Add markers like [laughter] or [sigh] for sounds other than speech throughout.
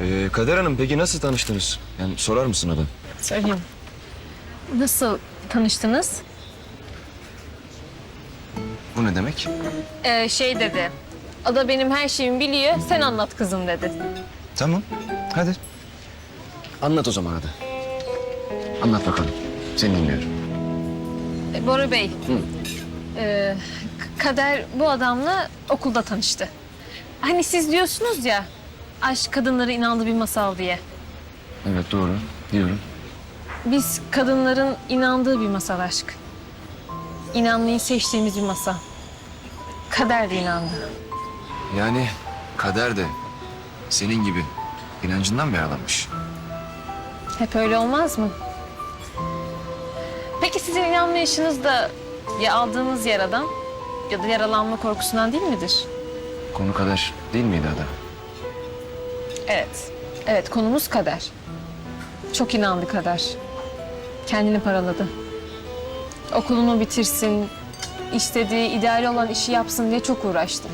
Ee, Kader Hanım peki nasıl tanıştınız? Yani sorar mısın Ada? Söyleyeyim. Nasıl tanıştınız? Bu ne demek? Ee, şey dedi. Ada benim her şeyimi biliyor. Sen anlat kızım dedi. Tamam. Hadi. Anlat o zaman Ada. Anlat bakalım. Seni dinliyorum. Ee, Bora Bey. ee, K- Kader bu adamla okulda tanıştı. Hani siz diyorsunuz ya aşk kadınlara inandığı bir masal diye. Evet doğru. Diyorum. Biz kadınların inandığı bir masal aşk. İnanmayı seçtiğimiz bir masal. Kader de inandı. Yani kader de senin gibi inancından mı yaralanmış? Hep öyle olmaz mı? Peki sizin inanmayışınız da ya aldığınız yaradan ya da yaralanma korkusundan değil midir? Konu kader değil miydi Ada? Evet. Evet konumuz kader. Çok inandı kader. Kendini paraladı. Okulunu bitirsin, istediği, ideali olan işi yapsın diye çok uğraştı.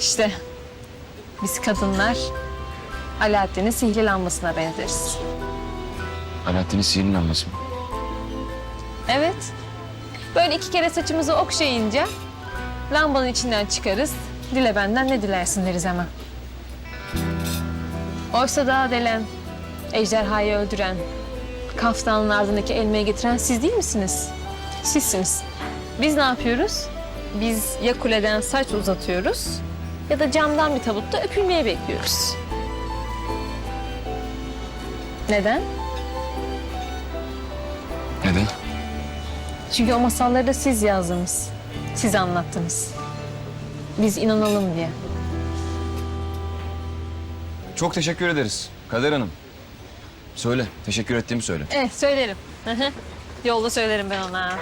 İşte biz kadınlar Alaaddin'in sihirli lambasına benzeriz. Alaaddin'in sihirli lambası mı? Evet. Böyle iki kere saçımızı okşayınca lambanın içinden çıkarız. Dile benden ne dilersin deriz hemen. Oysa daha delen, ejderhayı öldüren, kaftanın ardındaki elmayı getiren siz değil misiniz? Sizsiniz. Biz ne yapıyoruz? Biz ya kuleden saç uzatıyoruz ya da camdan bir tabutta öpülmeye bekliyoruz. Neden? Neden? Çünkü o masalları da siz yazdınız. Siz anlattınız. Biz inanalım diye. Çok teşekkür ederiz Kader Hanım. Söyle, teşekkür ettiğimi söyle. Evet söylerim. Hı hı. Yolda söylerim ben ona.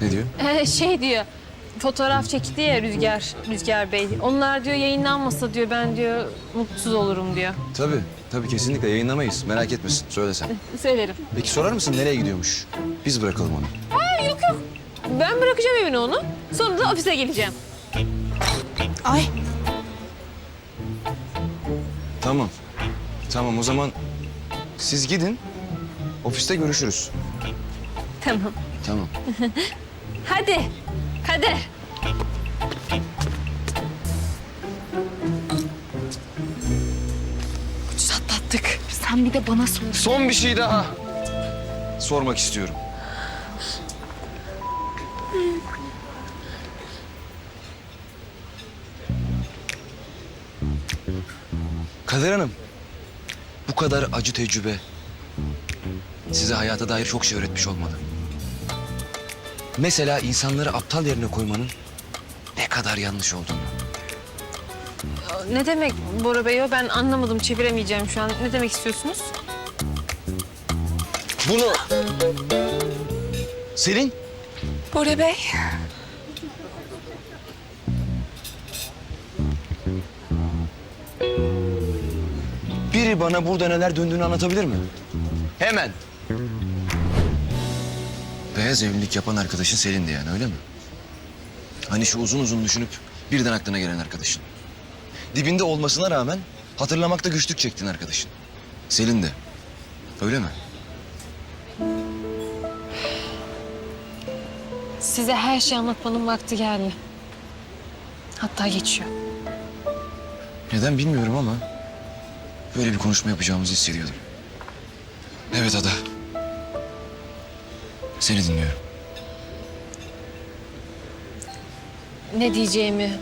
Ne diyor? Ee, şey diyor. Fotoğraf çekti ya Rüzgar, Rüzgar Bey. Onlar diyor yayınlanmasa diyor ben diyor mutsuz olurum diyor. Tabii, tabii kesinlikle yayınlamayız. Merak etmesin, söyle sen. Söylerim. Peki sorar mısın nereye gidiyormuş? Biz bırakalım onu. Ha, yok yok. Ben bırakacağım evine onu. Sonra da ofise geleceğim. Ay Tamam. Tamam o zaman siz gidin. Ofiste görüşürüz. Tamam. Tamam. [laughs] Hadi. Kader. ucuz atlattık. Sen bir de bana sor. Son bir şey daha. Sormak istiyorum. Kader Hanım, bu kadar acı tecrübe size hayata dair çok şey öğretmiş olmalı. Mesela insanları aptal yerine koymanın ne kadar yanlış olduğunu. Ne demek Bora Bey o? Ben anlamadım. Çeviremeyeceğim şu an. Ne demek istiyorsunuz? Bunu... Selin, Bora Bey. Biri bana burada neler döndüğünü anlatabilir mi? Hemen. Beyaz evlilik yapan arkadaşın Selin'di yani öyle mi? Hani şu uzun uzun düşünüp birden aklına gelen arkadaşın. Dibinde olmasına rağmen hatırlamakta güçlük çektin arkadaşın. Selin de. Öyle mi? Size her şeyi anlatmanın vakti geldi. Hatta geçiyor. Neden bilmiyorum ama böyle bir konuşma yapacağımızı hissediyordum. Evet Ada. Seni dinliyorum. Ne diyeceğimi,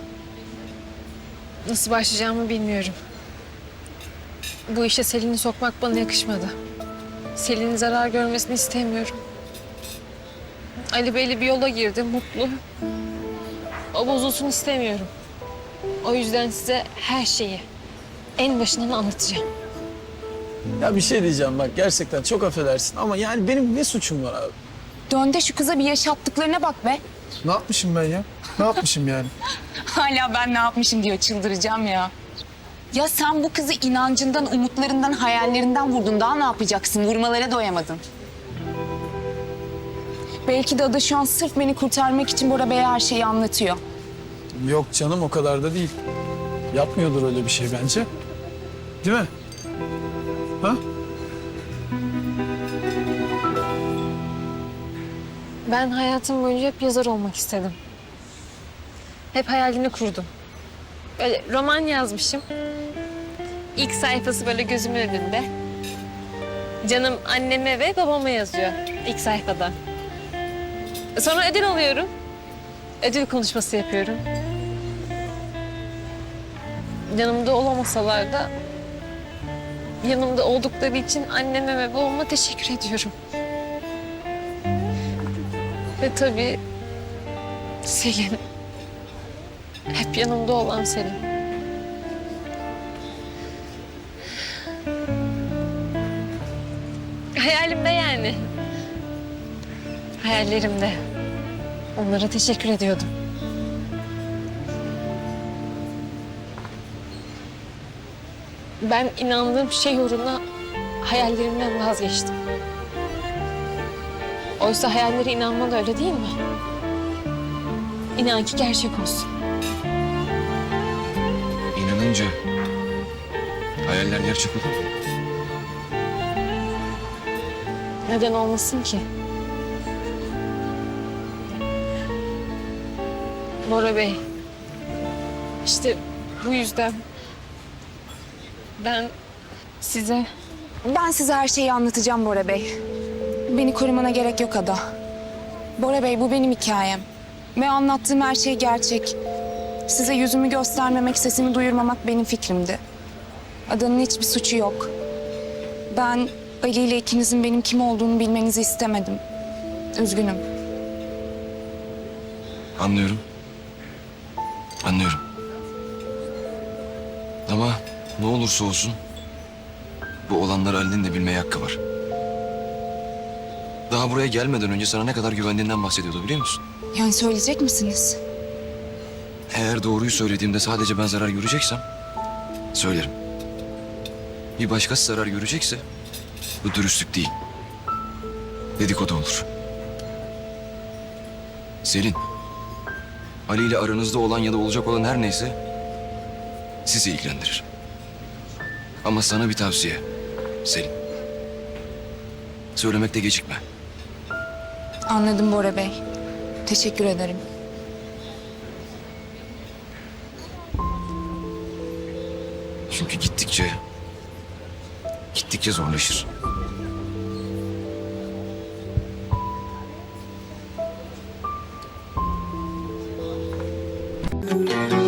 nasıl başlayacağımı bilmiyorum. Bu işe Selin'i sokmak bana yakışmadı. Selin'in zarar görmesini istemiyorum. Ali Bey'le bir yola girdi, mutlu. O bozulsun istemiyorum. O yüzden size her şeyi en başından anlatacağım. Ya bir şey diyeceğim bak gerçekten çok affedersin ama yani benim ne suçum var abi? Dön de şu kıza bir yaşattıklarına bak be. Ne yapmışım ben ya? Ne yapmışım yani? [laughs] Hala ben ne yapmışım diyor çıldıracağım ya. Ya sen bu kızı inancından, umutlarından, hayallerinden vurdun. Daha ne yapacaksın? Vurmalara doyamadın. Belki de Ada şu an sırf beni kurtarmak için Bora Bey'e her şeyi anlatıyor. Yok canım o kadar da değil. Yapmıyordur öyle bir şey bence. Değil mi? Ha? Ben hayatım boyunca hep yazar olmak istedim. Hep hayalini kurdum. Böyle roman yazmışım. İlk sayfası böyle gözümün önünde. Canım anneme ve babama yazıyor ilk sayfada. Sonra ödül alıyorum. Ödül konuşması yapıyorum. Yanımda olamasalar da yanımda oldukları için anneme ve babama teşekkür ediyorum. Ve tabii Selin. Hep yanımda olan Selin. Hayalimde yani. Hayallerimde. Onlara teşekkür ediyordum. Ben inandığım şey uğruna hayallerimden vazgeçtim. Oysa hayallere inanman da öyle değil mi? İnan ki gerçek olsun. İnanınca hayaller gerçek olur? Neden olmasın ki? Bora Bey, işte bu yüzden ben size Ben size her şeyi anlatacağım Bora Bey. Beni korumana gerek yok Ada. Bora Bey bu benim hikayem. Ve anlattığım her şey gerçek. Size yüzümü göstermemek, sesimi duyurmamak benim fikrimdi. Ada'nın hiçbir suçu yok. Ben Ali ile ikinizin benim kim olduğunu bilmenizi istemedim. Üzgünüm. Anlıyorum. Anlıyorum. Ama ne olursa olsun bu olanları Ali'nin de bilmeye hakkı var. Daha buraya gelmeden önce sana ne kadar güvendiğinden bahsediyordu biliyor musun? Yani söyleyecek misiniz? Eğer doğruyu söylediğimde sadece ben zarar göreceksem söylerim. Bir başkası zarar görecekse bu dürüstlük değil. Dedikodu olur. Selin, Ali ile aranızda olan ya da olacak olan her neyse sizi ilgilendirir. Ama sana bir tavsiye Selin. Söylemekte gecikme. Anladım Bora Bey. Teşekkür ederim. Çünkü gittikçe gittikçe zorlaşır. aşk kendi